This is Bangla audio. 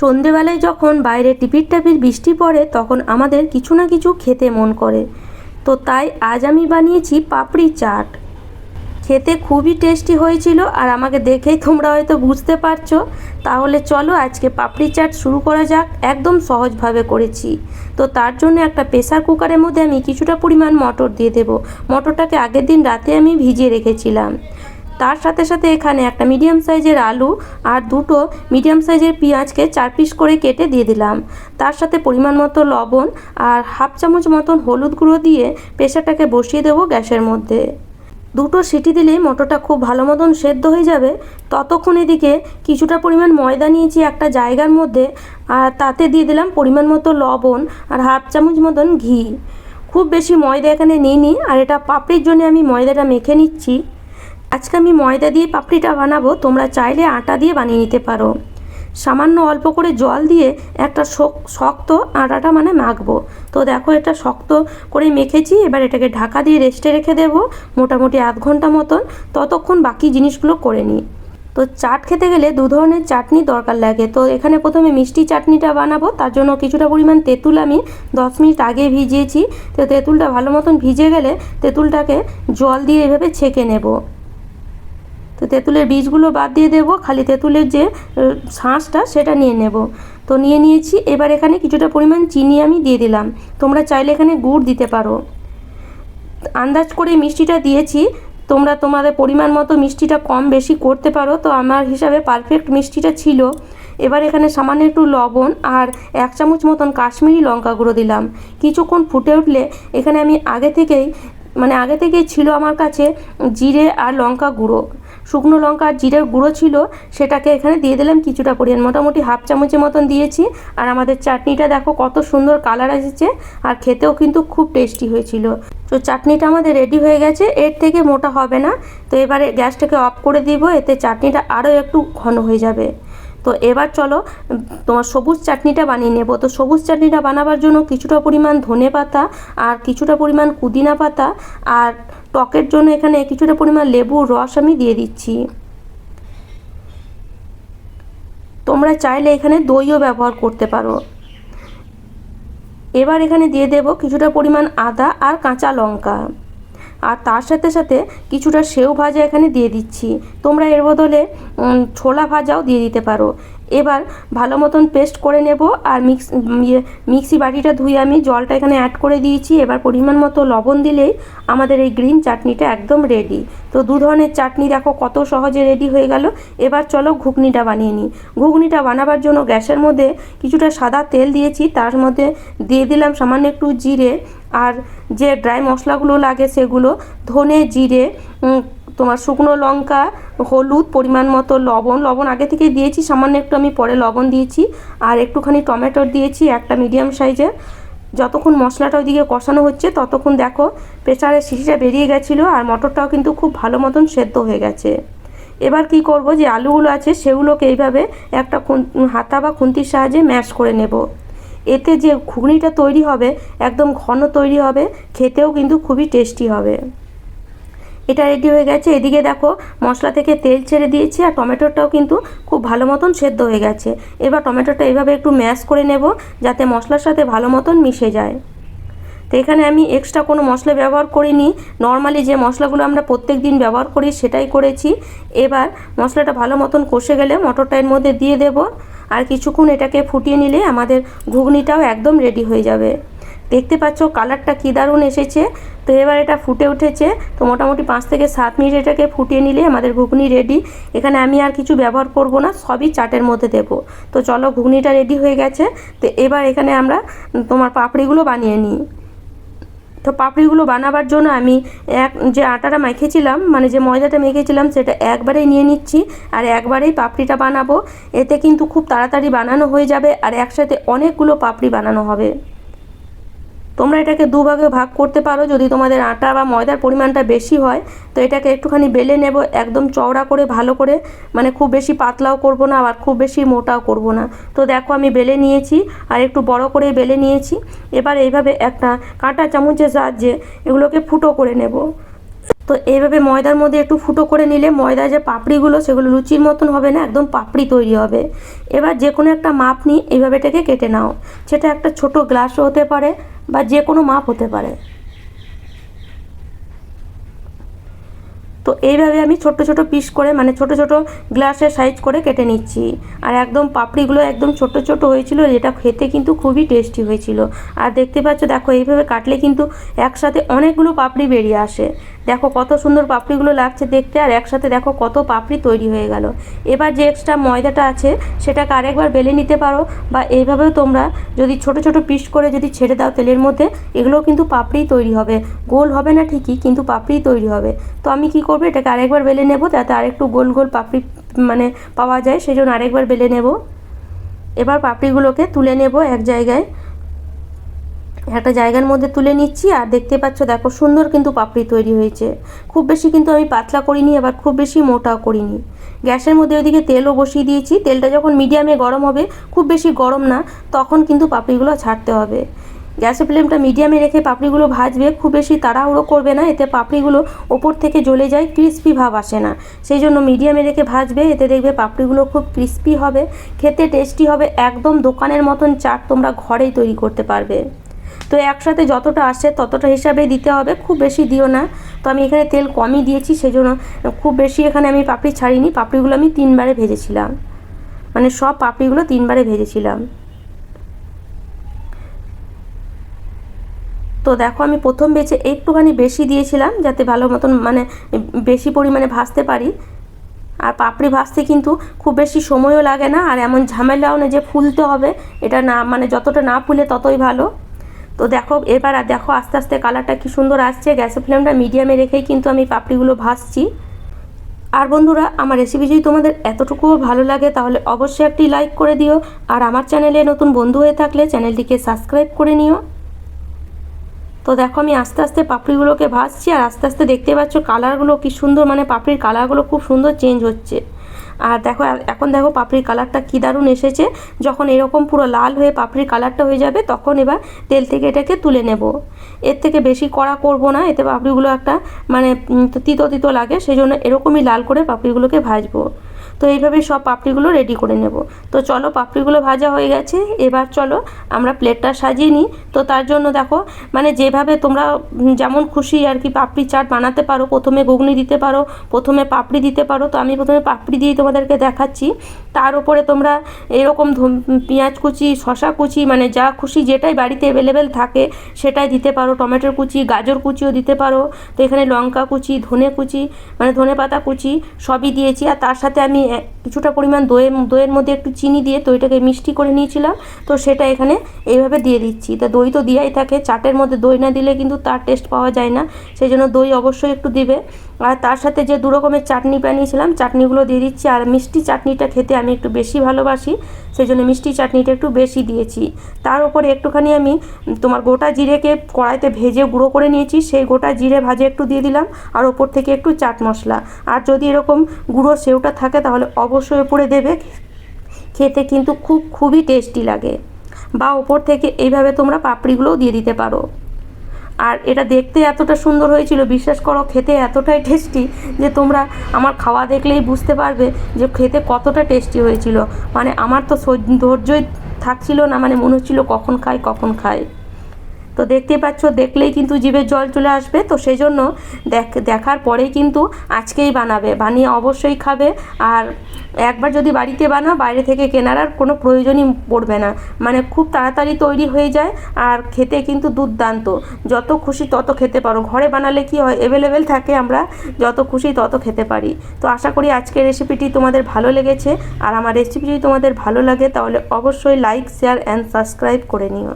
সন্ধেবেলায় যখন বাইরে টিপির টাপির বৃষ্টি পড়ে, তখন আমাদের কিছু না কিছু খেতে মন করে। তো তাই আজ আমি বানিয়েছি পাপড়ি চাট। খেতে খুবই টেস্টি হয়েছিল আর আমাকে দেখেই তোমরা হয়তো বুঝতে পারছ। তাহলে চলো আজকে পাপড়ি চাট শুরু করা যাক। একদম সহজভাবে করেছি। তো তার জন্য একটা প্রেসার কুকারের মধ্যে আমি কিছুটা পরিমাণ মটর দিয়ে দেবো। মটরটাকে আগের দিন রাতে আমি ভিজিয়ে রেখেছিলাম। তার সাথে সাথে এখানে একটা মিডিয়াম সাইজের আলু আর দুটো মিডিয়াম সাইজের পেঁয়াজকে চার পিস করে কেটে দিয়ে দিলাম। তার সাথে পরিমাণ মতো লবণ আর হাফ চামচ মতন হলুদ গুঁড়ো দিয়ে প্রেসারটাকে বসিয়ে দেবো গ্যাসের মধ্যে। দুটো সিটি দিলেই মটরটা খুব ভালো মতন সেদ্ধ হয়ে যাবে। ততক্ষণ এদিকে কিছুটা পরিমাণ ময়দা নিয়েছি একটা জায়গার মধ্যে আর তাতে দিয়ে দিলাম পরিমাণ মতো লবণ আর হাফ চামচ মতন ঘি। খুব বেশি ময়দা এখানে নিইনি আর এটা পাপড়ির জন্য আমি ময়দাটা মেখে নিচ্ছি। আজকে আমি ময়দা দিয়ে পাপড়িটা বানাবো, তোমরা চাইলে আটা দিয়ে বানিয়ে নিতে পারো। সামান্য অল্প করে জল দিয়ে একটা শক- শক্ত আটাটা মানে মাখবো। তো দেখো এটা শক্ত করে মেখেছি, এবার এটাকে ঢাকা দিয়ে রেস্টে রেখে দেবো মোটামুটি আধ ঘণ্টা মতন। ততক্ষণ বাকি জিনিসগুলো করে নিই। তো চাট খেতে গেলে দু ধরনের চাটনি দরকার লাগে। তো এখানে প্রথমে মিষ্টি চাটনিটা বানাবো, তার জন্য কিছুটা পরিমাণ তেঁতুল আমি দশ মিনিট আগে ভিজিয়েছি। তো তেঁতুলটা ভালো মতন ভিজে গেলে তেঁতুলটাকে জল দিয়ে এভাবে ছেঁকে নেব। তেঁতুলের বীজগুলো বাদ দিয়ে দেবো, খালি তেঁতুলের যে শাঁসটা সেটা নিয়ে নেব। তো নিয়ে নিয়েছি, এবার এখানে কিছুটা পরিমাণ চিনি আমি দিয়ে দিলাম। তোমরা চাইলে এখানে গুড় দিতে পারো। আন্দাজ করে মিষ্টিটা দিয়েছি, তোমরা তোমাদের পরিমাণ মতো মিষ্টিটা কম বেশি করতে পারো। তো আমার হিসাবে পারফেক্ট মিষ্টিটা ছিল। এবার এখানে সামান্য একটু লবণ আর এক চামচ মতন কাশ্মীরি লঙ্কা গুঁড়ো দিলাম। কিছুক্ষণ ফুটে উঠলে এখানে আমি আগে থেকেই মানে আগে থেকেই ছিল আমার কাছে জিরে আর লঙ্কা গুঁড়ো। শুকনো লঙ্কা আর জিরের গুঁড়ো ছিল, সেটাকে এখানে দিয়ে দিলাম কিছুটা পরিমাণ। মোটামুটি হাফ চামচের মতন দিয়েছি। আর আমাদের চাটনিটা দেখো কত সুন্দর কালার এসেছে, আর খেতেও কিন্তু খুব টেস্টি হয়েছিল। তো চাটনিটা আমাদের রেডি হয়ে গেছে, এর থেকে মোটা হবে না। তো এবারে গ্যাসটাকে অফ করে দিব, এতে চাটনিটা আরও একটু ঘন হয়ে যাবে। তো এবার চলো, তোমার সবুজ চাটনিটা বানিয়ে নেব। তো সবুজ চাটনিটা বানাবার জন্য কিছুটা পরিমাণ ধনে পাতা আর কিছুটা পরিমাণ পুদিনা পাতা আর টকের জন্য এখানে কিছুটা পরিমাণ লেবুর রস আমি দিয়ে দিচ্ছি। তোমরা চাইলে এখানে দইও ব্যবহার করতে পারো। এবার এখানে দিয়ে দেব কিছুটা পরিমাণ আদা আর কাঁচা লঙ্কা। আর তার সাথে সাথে কিছুটা সেও ভাজা এখানে দিয়ে দিচ্ছি। তোমরা এর বদলে ছোলা ভাজাও দিয়ে দিতে পারো। এবার ভালো মতন পেস্ট করে নেব আর মিক্স ইয়ে মিক্সি বাটিটা ধুয়ে আমি জলটা এখানে অ্যাড করে দিয়েছি। এবার পরিমাণ মতো লবণ দিলেই আমাদের এই গ্রিন চাটনিটা একদম রেডি তো দু ধরনের চাটনি দেখো কত সহজে রেডি হয়ে গেল। এবার চলো ঘুগনিটা বানিয়ে নিই। ঘুগনিটা বানাবার জন্য গ্যাসের মধ্যে কিছুটা সাদা তেল দিয়েছি, তার মধ্যে দিয়ে দিলাম সামান্য একটু জিরে। আর যে ড্রাই মশলাগুলো লাগে সেগুলো, ধনে জিরে তোমার শুকনো লঙ্কা, হলুদ, পরিমাণ মতো লবণ। লবণ আগে থেকে দিয়েছি, সামান্য একটু আমি পরে লবণ দিয়েছি। আর একটুখানি টমেটো দিয়েছি, একটা মিডিয়াম সাইজের যতক্ষণ মশলাটা ওইদিকে কষানো হচ্ছে, ততক্ষণ দেখো প্রেসারের সিটিটা বেরিয়ে গেছিল আর মটরটাও কিন্তু খুব ভালো মতন সেদ্ধ হয়ে গেছে। এবার কি করব যে আলুগুলো আছে, সেগুলোকে এইভাবে একটা হাতা বা খুন্তির সাহায্যে ম্যাশ করে নেব। এতে যে ঘুগনিটা তৈরি হবে, একদম ঘন তৈরি হবে, খেতেও কিন্তু খুবই টেস্টি হবে। এটা রেডি হয়ে গেছে। এদিকে দেখো, মশলা থেকে তেল ছেড়ে দিয়েছি আর টমেটোটাও কিন্তু খুব ভালো মতন সেদ্ধ হয়ে গেছে। এবার টমেটোটা এইভাবে একটু ম্যাশ করে নেব যাতে মশলার সাথে ভালো মতন মিশে যায়। তো এখানে আমি এক্সট্রা কোনো মশলা ব্যবহার করিনি। নর্মালি যে মশলাগুলো আমরা প্রত্যেক দিন ব্যবহার করি সেটাই করেছি। এবার মশলাটা ভালো মতন কষে গেলে মটরটা এর মধ্যে দিয়ে দেব। আর কিছুক্ষণ এটাকে ফুটিয়ে নিলে আমাদের ঘুগনিটাও একদম রেডি হয়ে যাবে। দেখতে পাচ্ছ কালারটা কী দারুণ এসেছে। তো এবার এটা ফুটে উঠেছে। তো মোটামুটি পাঁচ থেকে সাত মিনিট এটাকে ফুটিয়ে নিলে আমাদের ঘুগনি রেডি এখানে আমি আর কিছু ব্যবহার করব না, সবই চাটের মধ্যে দেব। তো চলো ঘুগনিটা রেডি হয়ে গেছে। তো এবার এখানে আমরা তোমার পাপড়িগুলো বানিয়ে নিই। তো পাপড়িগুলো বানাবার জন্য আমি এক যে আটাটা মেখেছিলাম মানে যে ময়দাটা মেখেছিলাম, সেটা একবারেই নিয়ে নিচ্ছি আর একবারেই পাপড়িটা বানাবো। এতে কিন্তু খুব তাড়াতাড়ি বানানো হয়ে যাবে আর একসাথে অনেকগুলো পাপড়ি বানানো হবে। তোমরা এটাকে দুভাগে ভাগ করতে পারো। যদি তোমাদের আটা বা ময়দার পরিমাণটা বেশি হয়, তো এটাকে একটুখানি বেলে নেব, একদম চওড়া করে, ভালো করে। মানে খুব বেশি পাতলাও করব না, আবার খুব বেশি মোটাও করব না। তো দেখো আমি বেলে নিয়েছি, আর একটু বড় করে বেলে নিয়েছি। এবার এইভাবে একটা কাঁটা চামচের সাহায্যে এগুলোকে ফুটো করে নেব। তো এইভাবে ময়দার মধ্যে একটু ফুটো করে নিলে ময়দার যে পাপড়িগুলো, সেগুলো লুচির মতন হবে না, একদম পাপড়ি তৈরি হবে। এবার যে কোনো একটা মাপ নিয়ে এইভাবে এটাকে কেটে নাও। সেটা একটা ছোট গ্লাসও হতে পারে বা যে কোনো মাপ হতে পারে। তো এইভাবে আমি ছোট ছোট পিস করে মানে ছোট ছোট গ্লাসের সাইজ করে কেটে নিচ্ছি। আর একদম পাপড়িগুলো একদম ছোট ছোট হয়েছিল, যেটা খেতে কিন্তু খুবই টেস্টি হয়েছিল। আর দেখতে পাচ্ছ, দেখো এইভাবে কাটলে কিন্তু একসাথে অনেকগুলো পাপড়ি বেরিয়ে আসে। দেখো কত সুন্দর পাপড়িগুলো লাগছে দেখতে, আর একসাথে দেখো কত পাপড়ি তৈরি হয়ে গেল। এবার যে এক্সট্রা ময়দাটা আছে, সেটাকে আরেকবার বেলে নিতে পারো, বা এইভাবেও তোমরা যদি ছোট ছোট পিস করে যদি ছেড়ে দাও তেলের মধ্যে, এগুলোও কিন্তু পাপড়ি তৈরি হবে। গোল হবে না ঠিকই, কিন্তু পাপড়ি তৈরি হবে। তো আমি কি করব, এটাকে আরেকবার বেলে নেব, যাতে আরেকটু গোল গোল পাপড়ি মানে পাওয়া যায় সেই জন্য আরেকবার বেলে নেব। এবার পাপড়িগুলোকে তুলে নেব এক জায়গায়। একটা জায়গার মধ্যে তুলে নিচ্ছি আর দেখতে পাচ্ছ, দেখো সুন্দর কিন্তু পাপড়ি তৈরি হয়েছে। খুব বেশি কিন্তু আমি পাতলা করিনি, আবার খুব বেশি মোটাও করিনি। গ্যাসের মধ্যে ওদিকে তেলও বসিয়ে দিয়েছি। তেলটা যখন মিডিয়ামে গরম হবে, খুব বেশি গরম না, তখন কিন্তু পাপড়িগুলো ছাড়তে হবে। গ্যাসের ফ্লেমটা মিডিয়ামে রেখে পাপড়িগুলো ভাজবে, খুব বেশি তাড়াহুড়ো করবে না, এতে পাপড়িগুলো ওপর থেকে জ্বলে যায়, ক্রিস্পি ভাব আসে না। সেই জন্য মিডিয়ামে রেখে ভাজবে, এতে দেখবে পাপড়িগুলো খুব ক্রিস্পি হবে, খেতে টেস্টি হবে, একদম দোকানের মতন চাট তোমরা ঘরেই তৈরি করতে পারবে। তো একসাথে যতটা আসে ততটা হিসাবে দিতে হবে, খুব বেশি দিও না। তো আমি এখানে তেল কমই দিয়েছি, সেজন্য খুব বেশি এখানে আমি পাপড়ি ছাড়িনি, পাপড়িগুলো আমি তিনবারে ভেজেছিলাম। মানে সব পাপড়িগুলো তিনবারে ভেজেছিলাম। তো দেখো আমি প্রথম বেচে একটুখানি বেশি দিয়েছিলাম, যাতে ভালো মতন মানে বেশি পরিমাণে ভাজতে পারি। আর পাপড়ি ভাজতে কিন্তু খুব বেশি সময়ও লাগে না, আর এমন ঝামেলাও না যে ফুলতে হবে, এটা না মানে যতটা না ফুলে ততই ভালো। তো দেখো, এবার দেখো আস্তে আস্তে কালারটা কি সুন্দর আসছে। গ্যাসের ফ্লেমটা মিডিয়ামে রেখেই কিন্তু আমি পাপড়িগুলো ভাজছি। আর বন্ধুরা, আমার রেসিপি যদি তোমাদের এতটুকুও ভালো লাগে, তাহলে অবশ্যই একটি লাইক করে দিও। আর আমার চ্যানেলে নতুন বন্ধু হয়ে থাকলে চ্যানেলটিকে সাবস্ক্রাইব করে নিও। তো দেখো, আমি আস্তে আস্তে পাপড়িগুলোকে ভাজছি, আর আস্তে আস্তে দেখতে পাচ্ছ কালারগুলো কি সুন্দর মানে পাপড়ির কালারগুলো খুব সুন্দর চেঞ্জ হচ্ছে। আর দেখো, এখন দেখো পাপড়ির কালারটা কী দারুণ এসেছে। যখন এরকম পুরো লাল হয়ে পাপড়ির কালারটা হয়ে যাবে, তখন এবার তেল থেকে এটাকে তুলে নেব। এর থেকে বেশি কড়া করব না, এতে পাপড়িগুলো একটা মানে তিতো তিতো লাগে সেই জন্য এরকমই লাল করে পাপড়িগুলোকে ভাজবো। তো এইভাবেই সব পাপড়িগুলো রেডি করে নেব। তো চলো পাপড়িগুলো ভাজা হয়ে গেছে, এবার চলো আমরা প্লেটটা সাজিয়ে নিই। তো তার জন্য দেখো মানে যেভাবে তোমরা যেমন খুশি আর কি পাপড়ি চাট বানাতে পারো, প্রথমে ঘুগনি দিতে পারো, প্রথমে পাপড়ি দিতে পারো, তো আমি প্রথমে পাপড়ি দিয়ে তোমাদেরকে দেখাচ্ছি। তার উপরে তোমরা এরকম পেঁয়াজ কুচি শশা কুচি মানে যা খুশি যেটাই বাড়িতে অ্যাভেলেবেল থাকে সেটাই দিতে পারো। টমেটোর কুচি, গাজর কুচিও দিতে পারো। তো এখানে লঙ্কা কুচি, ধনে কুচি মানে ধনে পাতা কুচি সবই দিয়েছি। আর তার সাথে আমি কিছুটা পরিমাণ দইয়ের দইয়ের মধ্যে একটু চিনি দিয়ে দইটাকে মিষ্টি করে নিয়েছিলাম। তো সেটা এখানে এইভাবে দিয়ে দিচ্ছি। তা দই তো দিয়াই থাকে, চাটের মধ্যে দই না দিলে কিন্তু তার টেস্ট পাওয়া যায় না। সেই জন্য দই অবশ্যই একটু দিবে। আর তার সাথে যে দু রকমের চাটনি বানিয়েছিলাম, চাটনিগুলো দিয়ে দিচ্ছি। আর মিষ্টি চাটনিটা খেতে আমি একটু বেশি ভালোবাসি সেই জন্য মিষ্টি চাটনিটা একটু বেশি দিয়েছি। তার উপরে একটুখানি আমি তোমার গোটা জিরেকে কড়াইতে ভেজে গুঁড়ো করে নিয়েছি। সেই গোটা জিরে ভাজে একটু দিয়ে দিলাম। আর ওপর থেকে একটু চাট মশলা। আর যদি এরকম গুঁড়ো সেওটা থাকে, তাহলে অবশ্যই উপরে দেবে। খেতে কিন্তু খুব, খুবই টেস্টি লাগে। বা ওপর থেকে এইভাবে তোমরা পাপড়িগুলোও দিয়ে দিতে পারো। আর এটা দেখতে এতটা সুন্দর হয়েছিল, বিশ্বাস করো খেতে এতটাই টেস্টি যে তোমরা আমার খাওয়া দেখলেই বুঝতে পারবে যে খেতে কতটা টেস্টি হয়েছিল। মানে আমার তো ধৈর্যই থাকছিল না মানে মনে হচ্ছিল কখন খাই কখন খাই। তো দেখতে পাচ্ছ, দেখলেই কিন্তু জিভের জল চলে আসবে। তো সেই জন্য দেখ, দেখার পরেই কিন্তু আজকেই বানাবে। বানিয়ে অবশ্যই খাবে। আর একবার যদি বাড়িতে বানাও, বাইরে থেকে কেনার আর কোনো প্রয়োজনই পড়বে না। মানে খুব তাড়াতাড়ি তৈরি হয়ে যায় আর খেতে কিন্তু দুর্দান্ত। যত খুশি তত খেতে পারো। ঘরে বানালে কি হয় অ্যাভেলেবেল থাকে আমরা, যত খুশি তত খেতে পারি। তো আশা করি আজকের রেসিপিটি তোমাদের ভালো লেগেছে। আর আমার রেসিপিটি তোমাদের ভালো লাগে, তাহলে অবশ্যই লাইক শেয়ার অ্যান্ড সাবস্ক্রাইব করে নিও।